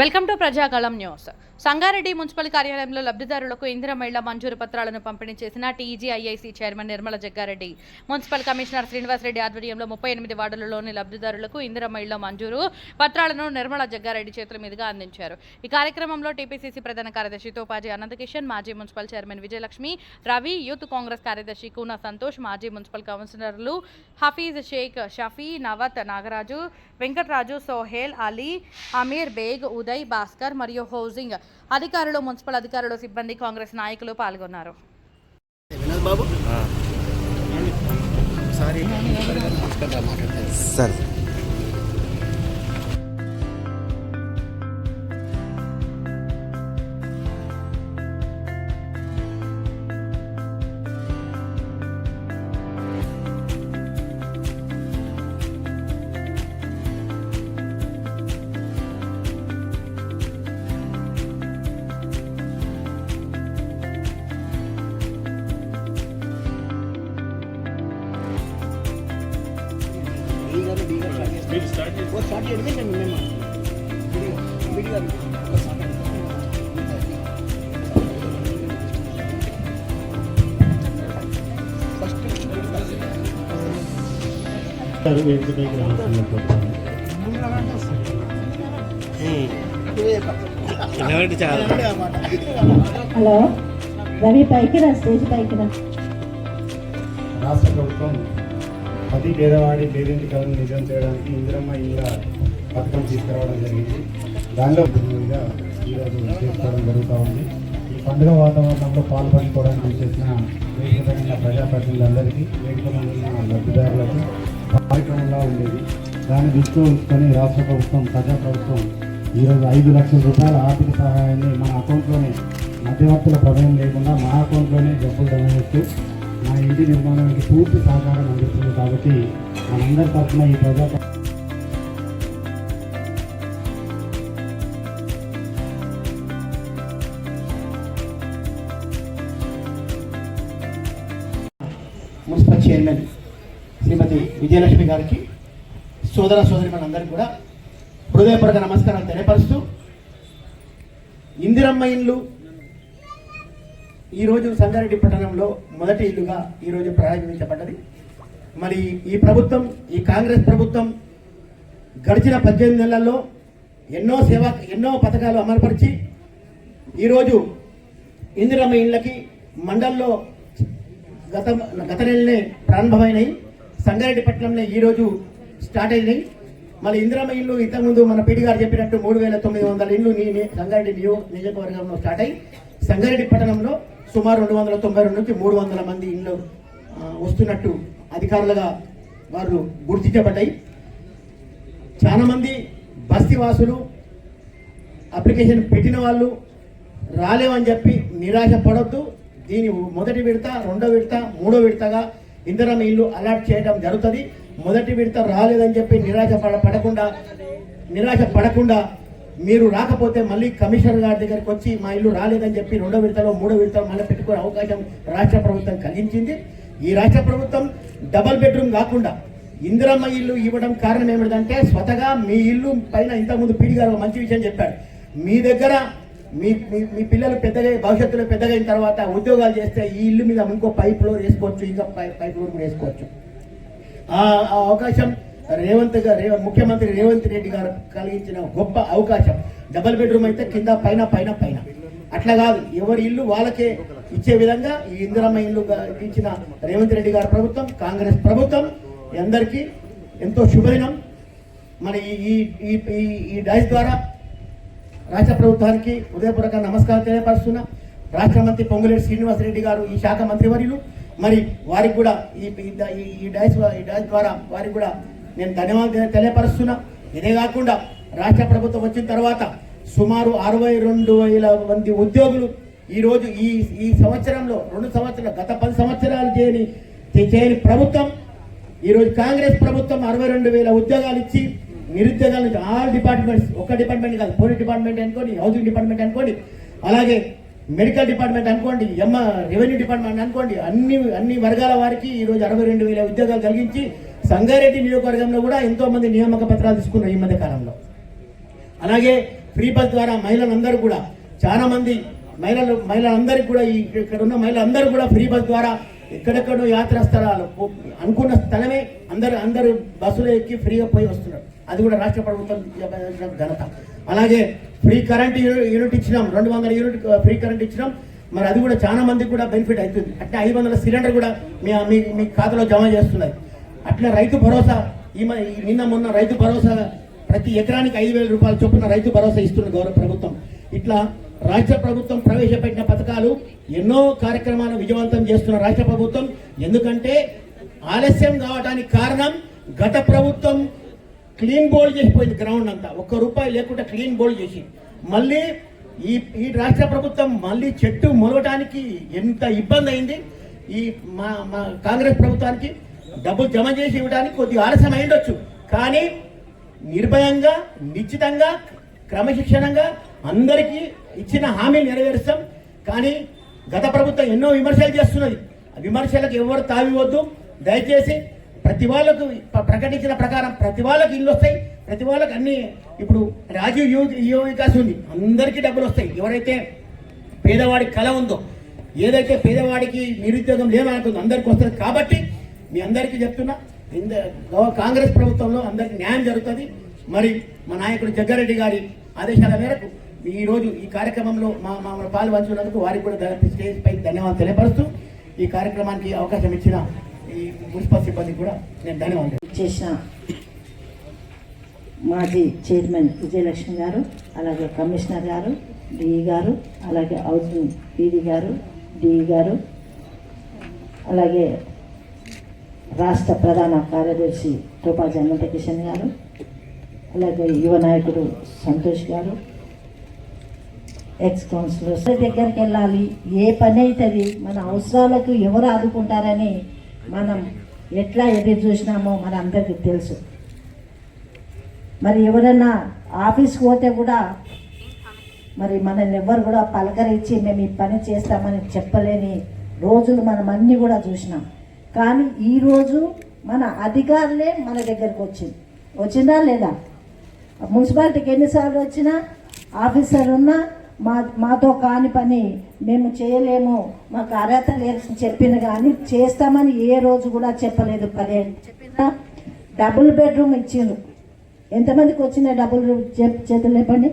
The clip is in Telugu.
Welcome to Prajakalam news. Sangareddy municipal కార్యాలయంలో లబ్ధిదారులకు ఇందిర మహిళ మంజూరు పత్రాలను పంపిణీ చేసిన TGIIC chairman Nirmala Jaggareddy. Municipal commissioner Srinivasareddy ఆధ్వర్యంలో ముప్పై ఎనిమిది వార్డులలోని లబ్ధిదారులకు ఇందిర మహిళ మంజూరు పత్రాలను నిర్మల జగ్గారెడ్డి చేతుల మీదుగా అందించారు. ఈ కార్యక్రమంలో టీపీసీసీ ప్రధాన కార్యదర్శి తోపాజీ అనంతకిషన్ మాజీ municipal chairman Vijayalakshmi Ravi youth Congress కార్యదర్శి కూనా సంతోష్ మాజీ మున్సిపల్ కౌన్సిలర్లు హఫీజ్ షేక్ షఫీ నవత్ నాగరాజు వెంకట్రాజు సోహేల్ అలీ అమీర్ బేగ్ ఉదయ్ భాస్కర్ మరియు హౌసింగ్ అధికారులు మున్సిపల్ అధికారులు సిబ్బంది కాంగ్రెస్ నాయకులు పాల్గొన్నారు. బాబు? ఒకసారి సార్ మీరు స్టార్ట్ చేసి ఓ స్టార్ట్ చేయండి మేము మేము వీడియో సార్ వేదికపైకి రావాల్సిందిగా కోరుతాను. నిలబెట్టి చాలు హలో రవి పైకి రా స్టేజ్ పైకి రా రాష్ట్ర ప్రభుత్వం ప్రతి పేదవాడి పేదింటి కలను నిజం చేయడానికి ఇందిరమ్మ ఇళ్ళ పథకం తీసుకురావడం జరిగింది. దానిలో భూమిగా ఈరోజు చేసుకోవడం జరుగుతూ ఉంది. ఈ పండుగ వాతావరణంలో పాల్పంచుకోవడానికి చేసిన వేదికమైన ప్రజాప్రతినిధులందరికీ వేదికమైన లబ్ధిదారులకు కార్యక్రమంగా ఉండేది. దాన్ని దృష్టిలో ఉంచుకొని రాష్ట్ర ప్రభుత్వం ప్రజా ప్రభుత్వం ఈరోజు ఐదు లక్షల రూపాయల ఆర్థిక సహాయాన్ని మన అకౌంట్లోనే మధ్యవర్తుల ప్రమేయం లేకుండా మా అకౌంట్లోనే డబ్బులు జమ చేస్తూ ఇంటి నిర్మాణానికి పూర్తి సహకారం అందిస్తుంది కాబట్టి మనందరి తరఫున ఈ ప్రజా మున్సిపల్ చైర్మన్ శ్రీమతి విజయలక్ష్మి గారికి సోదర సోదరి మనందరికీ కూడా హృదయపూర్వక నమస్కారాలు తెలియపరుస్తూ ఇందిరమ్మ ఇండ్లు ఈరోజు సంగారెడ్డి పట్టణంలో మొదటి ఇల్లుగా ఈరోజు ప్రారంభించబడ్డది. మరి ఈ ప్రభుత్వం ఈ కాంగ్రెస్ ప్రభుత్వం గడిచిన పద్దెనిమిది నెలల్లో ఎన్నో సేవా ఎన్నో పథకాలు అమలుపరిచి ఈరోజు ఇందిరమ్మ ఇళ్ళకి మండల్లో గత గత నెలనే ప్రారంభమైనవి సంగారెడ్డి పట్టణంలో ఈరోజు స్టార్ట్ అయినాయి. మన ఇందిరమ్మ ఇల్లు ఇంతకుముందు మన పిడి గారు చెప్పినట్టు మూడు వేల తొమ్మిది వందల ఇల్లు నీ- సంగారెడ్డి నియో నియోజకవర్గంలో స్టార్ట్ అయ్యి సంగారెడ్డి పట్టణంలో సుమారు రెండు వందల తొంభై రెండు నుంచి మూడు వందల మంది ఇళ్ళు వస్తున్నట్టు అధికారులుగా వారు గుర్తించబడ్డాయి. చాలామంది మంది వాసులు అప్లికేషన్ పెట్టిన వాళ్ళు రాలేవని చెప్పి నిరాశ పడొద్దు దీని మొదటి విడత రెండో విడత మూడో విడతగా ఇందిరమ్మ ఇల్లు అలాట్ చేయడం జరుగుతుంది. మొదటి విడత రాలేదని చెప్పి నిరాశ పడ పడకుండా నిరాశ పడకుండా మీరు రాకపోతే మళ్ళీ కమిషనర్ గారి దగ్గరికి వచ్చి మా ఇల్లు రాలేదని చెప్పి రెండో విడతలో మూడో విడతలో మళ్ళీ పెట్టుకునే అవకాశం రాష్ట్ర ప్రభుత్వం కలిగించింది. ఈ రాష్ట్ర ప్రభుత్వం డబల్ బెడ్రూమ్ కాకుండా ఇందిరమ్మ ఇల్లు ఇవ్వడం కారణం ఏమిటంటే స్వతగా మీ ఇల్లు పైన ఇంతకుముందు పీడి గారు మంచి విషయం చెప్పాడు మీ దగ్గర మీ మీ పిల్లలు పెద్దగా భవిష్యత్తులో పెద్దగైన తర్వాత ఉద్యోగాలు చేస్తే ఈ ఇల్లు మీద ఇంకో పైప్ ఫ్లోర్ వేసుకోవచ్చు ఇంకా పై పైప్ ఫ్లోర్ కూడా వేసుకోవచ్చు. ఆ అవకాశం రేవంత్ గారు రేవ- ముఖ్యమంత్రి రేవంత్ రెడ్డి గారు కలిగించిన గొప్ప అవకాశం. డబల్ బెడ్రూమ్ అయితే కింద పైన పైన పైన. అట్లా కాదు. ఎవరి ఇల్లు వాళ్ళకే ఇచ్చే విధంగా ఈ ఇందిరమ్మ ఇల్లు ఇచ్చిన రేవంత్ రెడ్డి గారి ప్రభుత్వం కాంగ్రెస్ ప్రభుత్వం అందరికీ ఎంతో శుభదినం. మన ఈ ఈ- ఈ డైస్ ద్వారా రాష్ట్ర ప్రభుత్వానికి ఉదయపూర్వక నమస్కారం తెలియపరుస్తున్నా. రాష్ట్ర మంత్రి పొంగులేటి శ్రీనివాసరెడ్డి గారు ఈ శాఖ మంత్రివర్యులు మరి వారికి కూడా ఈ- ఈ డైస్ ఈ డైస్ ద్వారా వారికి కూడా నేను ధన్యవాదాలు తెలియపరుస్తున్నా. ఇదే కాకుండా రాష్ట్ర ప్రభుత్వం వచ్చిన తర్వాత సుమారు అరవై రెండు వేల మంది ఉద్యోగులు ఈరోజు ఈ ఈ సంవత్సరంలో రెండు సంవత్సరాలు గత పది సంవత్సరాలు చేయని చేయని ప్రభుత్వం. ఈరోజు కాంగ్రెస్ ప్రభుత్వం అరవై రెండు వేల ఉద్యోగాలు ఇచ్చి నిరుద్యోగాల నుంచి ఆల్ డిపార్ట్మెంట్స్ ఒక డిపార్ట్మెంట్ కాదు పోలీస్ డిపార్ట్మెంట్ అనుకోండి హౌసింగ్ డిపార్ట్మెంట్ అనుకోండి అలాగే మెడికల్ డిపార్ట్మెంట్ అనుకోండి ఎమ్మ రెవెన్యూ డిపార్ట్మెంట్ అనుకోండి అన్ని అన్ని వర్గాల వారికి ఈరోజు అరవై రెండు వేల ఉద్యోగాలు కలిగించి సంగారెడ్డి నియోజకవర్గంలో కూడా ఎంతో మంది నియామక పత్రాలు తీసుకున్నారు ఈ మధ్య కాలంలో. అలాగే ఫ్రీ బస్ ద్వారా మహిళలందరూ కూడా చాలా మంది మహిళలు మహిళలందరికీ కూడా ఈ ఇక్కడ ఉన్న మహిళలందరూ కూడా ఫ్రీ బస్ ద్వారా ఎక్కడెక్కడో యాత్రా స్థలాలు అనుకున్న స్థలమే అందరు అందరూ బస్సులో ఎక్కి ఫ్రీగా పోయి వస్తున్నారు. అది కూడా రాష్ట్ర ప్రభుత్వం ఘనత. అలాగే ఫ్రీ కరెంట్ యూనిట్ ఇచ్చినాం రెండు వందల యూనిట్ ఫ్రీ కరెంట్ ఇచ్చినాం. మరి అది కూడా చాలా మందికి కూడా బెనిఫిట్ అవుతుంది. అంటే ఐదు వందల సిలిండర్ కూడా మీ మీ మీ ఖాతాలో జమ చేస్తున్నాయి. అట్లా రైతు భరోసా ఈ మ- నిన్న మొన్న రైతు భరోసా ప్రతి ఎకరానికి ఐదు వేల రూపాయల చొప్పున రైతు భరోసా ఇస్తుంది గౌరవ ప్రభుత్వం. ఇట్లా రాష్ట్ర ప్రభుత్వం ప్రవేశపెట్టిన పథకాలు ఎన్నో కార్యక్రమాలు విజయవంతం చేస్తున్న రాష్ట్ర ప్రభుత్వం. ఎందుకంటే ఆలస్యం కావడానికి కారణం గత ప్రభుత్వం క్లీన్ బోల్డ్ చేసిపోయింది గ్రౌండ్ అంతా. ఒక్క రూపాయి లేకుండా క్లీన్ బోల్డ్ చేసి. మళ్ళీ ఈ ఈ రాష్ట్ర ప్రభుత్వం మళ్ళీ చెట్టు మొలవటానికి ఎంత ఇబ్బంది అయింది? ఈ మా మా కాంగ్రెస్ ప్రభుత్వానికి డబ్బులు జమ చేసి ఇవ్వడానికి కొద్దిగా ఆలస్యం అయ్యుండొచ్చు కానీ నిర్భయంగా నిశ్చితంగా క్రమశిక్షణంగా అందరికీ ఇచ్చిన హామీలు నెరవేరుస్తాం. కానీ గత ప్రభుత్వం ఎన్నో విమర్శలు చేస్తున్నది. ఆ విమర్శలకు ఎవరు తావివద్దు దయచేసి ప్రతి వాళ్ళకు ప్రకటించిన ప్రకారం ప్రతి వాళ్ళకి ఇల్లు వస్తాయి. ప్రతి వాళ్ళకి అన్ని ఇప్పుడు రాజీవ్ యువ యువ వికాస్ ఉంది. అందరికీ డబ్బులు వస్తాయి. ఎవరైతే పేదవాడి కళ ఉందో ఏదైతే పేదవాడికి నిరుద్యోగం లేదనుకుందో అందరికీ వస్తుంది. కాబట్టి మీ అందరికీ చెప్తున్నా ఇంద కాంగ్రెస్ ప్రభుత్వంలో అందరికీ న్యాయం జరుగుతుంది. మరి మా నాయకుడు జగ్గారెడ్డి గారి ఆదేశాల మేరకు ఈ రోజు ఈ కార్యక్రమంలో మా మామూలు పాల్పంచుకున్నందుకు వారికి కూడా స్టేజ్ పై ధన్యవాదాలు తెలియపరుస్తూ ఈ కార్యక్రమానికి అవకాశం ఇచ్చిన ఈ మున్సిపల్ సిబ్బందికి కూడా నేను ధన్యవాదాలు చేసిన మాజీ చైర్మన్ విజయలక్ష్మి గారు అలాగే కమిషనర్ గారు డిఈ గారు అలాగే హౌసింగ్ పీడీ గారు డిఈ గారు అలాగే రాష్ట్ర ప్రధాన కార్యదర్శి రూపా జన్మత కిషన్ గారు అలాగే యువ నాయకుడు సంతోష్ గారు ఎక్స్ కౌన్సిలర్స్ దగ్గరికి వెళ్ళాలి. ఏ పని అవుతుంది? మన అవసరాలకు ఎవరు ఆదుకుంటారని మనం ఎట్లా ఎదురు చూసినామో మన అందరికీ తెలుసు. మరి ఎవరైనా ఆఫీస్కి పోతే కూడా మరి మనల్ని ఎవ్వరు కూడా పలకరించి మేము ఈ పని చేస్తామని చెప్పలేని రోజులు మనం అన్నీ కూడా చూసినాం. కానీ ఈరోజు మన అధికారులే మన దగ్గరకు వచ్చింది. వచ్చిందా లేదా? మున్సిపాలిటీకి ఎన్నిసార్లు వచ్చినా ఆఫీసర్ ఉన్నా మా మాతో కాని పని మేము చేయలేము మాకు అర్హత లేదని చెప్పిన కానీ చేస్తామని ఏ రోజు కూడా చెప్పలేదు. పదే చెప్పినా డబుల్ బెడ్రూమ్ ఇచ్చిండ్రు. ఎంతమందికి వచ్చినాయి డబుల్ రూమ్? చేతులు లేపండి.